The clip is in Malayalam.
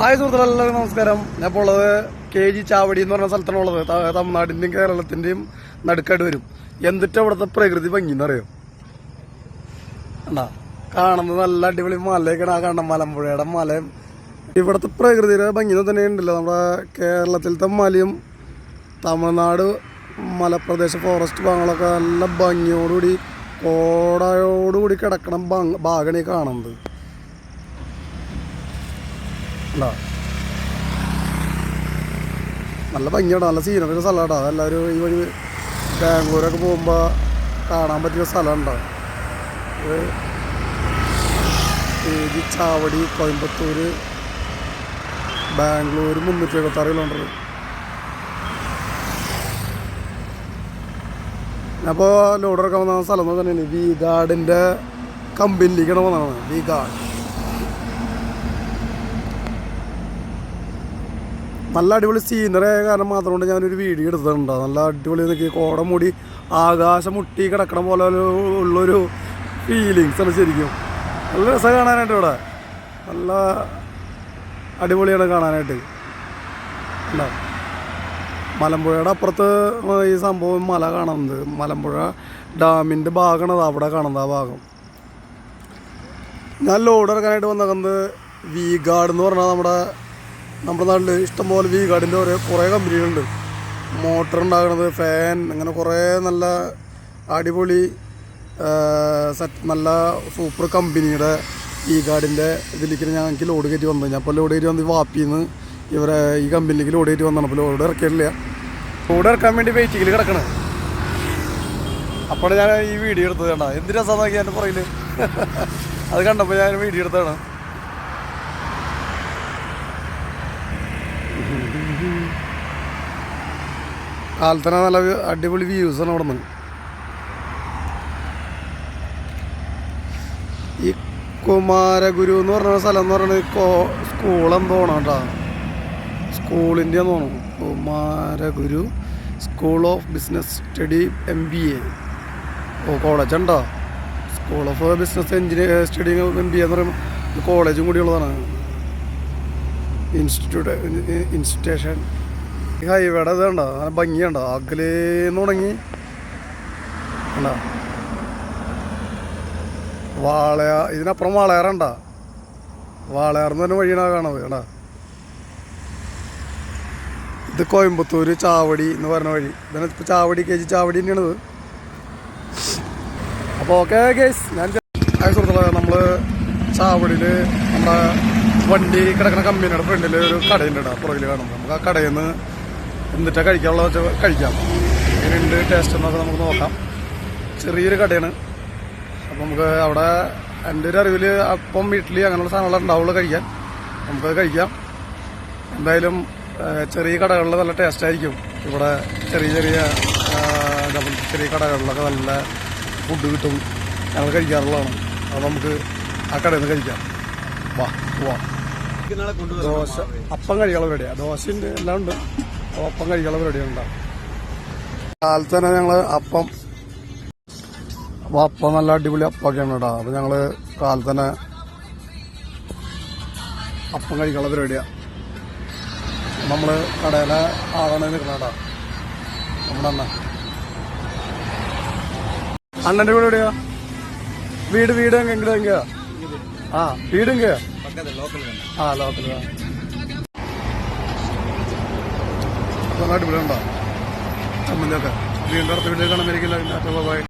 ഹായ് സുഹൃത്തുക്കളെല്ലാവരും നമസ്കാരം. ഞാൻ ഇപ്പോൾ ഉള്ളത് കെ ജി ചാവടി എന്ന് പറഞ്ഞ സ്ഥലത്താണ് ഉള്ളത് ത- തമിഴ്നാടിന്റെയും കേരളത്തിന്റെയും നടുക്കായിട്ട് വരും. എന്നിട്ട് അവിടുത്തെ പ്രകൃതി ഭംഗി എന്നറിയോ കണ്ടാ? കാണുന്നത് നല്ല അടിപൊളി മലയൊക്കെയാണ് ആ കാണുന്ന മലമ്പുഴയുടെ മലയും ഇവിടുത്തെ പ്രകൃതിയുടെ ഭംഗി തന്നെ ഉണ്ടല്ലോ. നമ്മുടെ കേരളത്തിലത്തെ മലയും തമിഴ്നാട് മലപ്രദേശ ഫോറസ്റ്റ് ഭാഗങ്ങളൊക്കെ നല്ല ഭംഗിയോടുകൂടി കോടയോടുകൂടി കിടക്കണം ഭാഗണി കാണുന്നത്. ഉണ്ടോ നല്ല ഭംഗിയാണ്. നല്ല സീനറി സ്ഥലമാണ് അതെല്ലാവരും ഈ വഴി ബാംഗ്ലൂരൊക്കെ പോകുമ്പോൾ കാണാൻ പറ്റിയ സ്ഥലമുണ്ടോ? ഈ ചാവടി കോയമ്പത്തൂർ ബാംഗ്ലൂർ മുന്നൂറ്റി എഴുപത്തി ആറ് കിലോമീറ്റർ അപ്പോൾ ലോഡ് ഇറക്കാൻ വന്ന സ്ഥലം എന്ന് പറഞ്ഞാൽ വി ഗാർഡിന്റെ കമ്പനിയിലേക്കാണ് വന്നതാണ് വി ഗാർഡ് നല്ല അടിപൊളി സീനറി ആയ കാരണം മാത്രം കൊണ്ട് ഞാനൊരു വീഡിയോ എടുത്തിട്ടുണ്ട്. നല്ല അടിപൊളി നിൽക്കി കോട മൂടി ആകാശം മുട്ടി കിടക്കണ പോലെ ഉള്ളൊരു ഫീലിങ്സ് ആണ് ശരിക്കും. നല്ല രസം കാണാനായിട്ട് ഇവിടെ. നല്ല അടിപൊളിയാണ് കാണാനായിട്ട്. അല്ല മലമ്പുഴയുടെ അപ്പുറത്ത് ഈ സംഭവം മല കാണുന്നത്. മലമ്പുഴ ഡാമിന്റെ ഭാഗമാണ് അവിടെ കാണുന്നത് ആ ഭാഗം. ഞാൻ ലോഡ് ഇറക്കാനായിട്ട് വന്നിരിക്കുന്നത് വി ഗാർഡ് എന്ന് പറഞ്ഞാൽ നമ്മുടെ നമ്മുടെ നാട്ടിൽ ഇഷ്ടംപോലെ വി ഗാർഡിന്റെ ഓരോ കുറേ കമ്പനികളുണ്ട്. മോട്ടർ ഉണ്ടാകുന്നത് ഫാൻ അങ്ങനെ കുറേ നല്ല അടിപൊളി സെറ്റ് നല്ല സൂപ്പർ കമ്പനിയുടെ ഈ ഗാർഡിന്റെ ഇതിലേക്ക് ഞാൻ എനിക്ക് ലോഡ് കയറ്റി വന്നത്. ഞാൻ ഇപ്പോൾ ലോഡ് കയറ്റി വന്നത് വാപ്പിന്ന്. ഇവരെ ഈ കമ്പനിയിലേക്ക് ലോഡ് കയറ്റി വന്നതാണ്. അപ്പോൾ ലോഡ് ഇറക്കിയിട്ടില്ല. ലോഡ് ഇറക്കാൻ വേണ്ടി വെയിറ്റിങ്ങിൽ കിടക്കണേ. അപ്പോൾ ഞാൻ ഈ വീഡിയോ എടുത്തത് കണ്ട. എന്ത് രസമാണെന്ന് നോക്കി എന്റെ പുറകിൽ അത് കണ്ടപ്പോൾ ഞാൻ വീഡിയോ എടുത്തതാണ്. കാലത്തന്നെ നല്ല അടിപൊളി വ്യൂസ് ആണ് അവിടെ നിന്ന് ഈ കുമാരഗുരു എന്ന് പറഞ്ഞ സ്ഥലം എന്ന് പറയുന്നത് കോ സ്കൂൾ എന്തോണം കേട്ടോ. സ്കൂളിന്റെ തോന്നുന്നു. Kumaraguru school of business study M B A oh college ഉണ്ടോ? School of business engineer study M B A എന്ന് പറയുമ്പോൾ കോളേജും കൂടിയുള്ളതാണ് ഇൻസ്റ്റിറ്റ്യൂട്ട് ഇൻസ്റ്റിറ്റ്യൂഷൻ ഹൈവേടെ ഇതുണ്ടോ നല്ല ഭംഗിയുണ്ടോ അകലേന്ന് തുടങ്ങി ഉണ്ടോ വാളയ ഇതിനപ്പുറം വാളയാറുണ്ട വാളയാർന്ന് തന്നെ വഴിയാണ് കാണത് കേടാ ഇത് കോയമ്പത്തൂർ ചാവടി എന്ന് പറഞ്ഞ വഴി. ഇതാണ് ഇപ്പോൾ ചാവടി കെ ജി ചാവടി തന്നെയാണിത്. അപ്പോൾ ഓക്കെ കേസ് ഞാൻ സുഹൃത്തുക്കളെ നമ്മൾ ചാവടിയിൽ നമ്മുടെ വണ്ടി കിടക്കുന്ന കമ്പനിയുടെ ഫ്രണ്ടിൽ ഒരു കടയുണ്ട് കേട്ടോ പുറകിൽ കാണുമ്പോൾ നമുക്ക് ആ കടയിൽ നിന്ന് എന്നിട്ടാ കഴിക്കാനുള്ള വെച്ചാൽ കഴിക്കാം. എങ്ങനെയുണ്ട് ടേസ്റ്റ് എന്നൊക്കെ നമുക്ക് നോക്കാം. ചെറിയൊരു കടയാണ്. അപ്പം നമുക്ക് അവിടെ എന്റെ ഒരു അറിവിൽ അപ്പം ഇഡ്ഡലി അങ്ങനെയുള്ള സാധനങ്ങൾ ഉണ്ടാവുള്ളൂ കഴിക്കാൻ. നമുക്ക് കഴിക്കാം. എന്തായാലും ചെറിയ കടകളിൽ നല്ല ടേസ്റ്റ് ആയിരിക്കും. ഇവിടെ ചെറിയ ചെറിയ ചെറിയ കടകളിലൊക്കെ നല്ല ഫുഡ് കിട്ടും. ഞങ്ങൾ കഴിക്കാറുള്ളതാണ്. അത് നമുക്ക് ആ കടയിൽ നിന്ന് കഴിക്കാം. വാ വാ ദോശ അപ്പം കഴിക്കാനുള്ള പരിപാടിയാണ് ദോശയുണ്ട് എല്ലാം ഉണ്ട്. അപ്പം കഴിക്കാനുള്ള പരിപാടിയാണ് ഉണ്ടാവും. കാലത്ത് തന്നെ ഞങ്ങൾ അപ്പം അപ്പൊ അപ്പം നല്ല അടിപൊളി അപ്പൊക്കെയാണ് കേട്ടോ. അപ്പോൾ ഞങ്ങൾ കാലത്ത് തന്നെ അപ്പം കഴിക്കാനുള്ള പരിപാടിയാണ് നമ്മൾ കടയിലെ ആളാണ് നിൽക്കണേട്ടാ നമ്മുടെ അണ്ണ അണ്ണന്റെ വീട് എവിടെയാ വീട് വീട് എങ്കിലും എങ്കയാ ആ. വീട് എങ്കയാ ആ ലോക്കൽ അടിപൊളി ഉണ്ടോ വീണ്ടും അടുത്ത വീട്ടിൽ കാണാൻ മരിക്കില്ല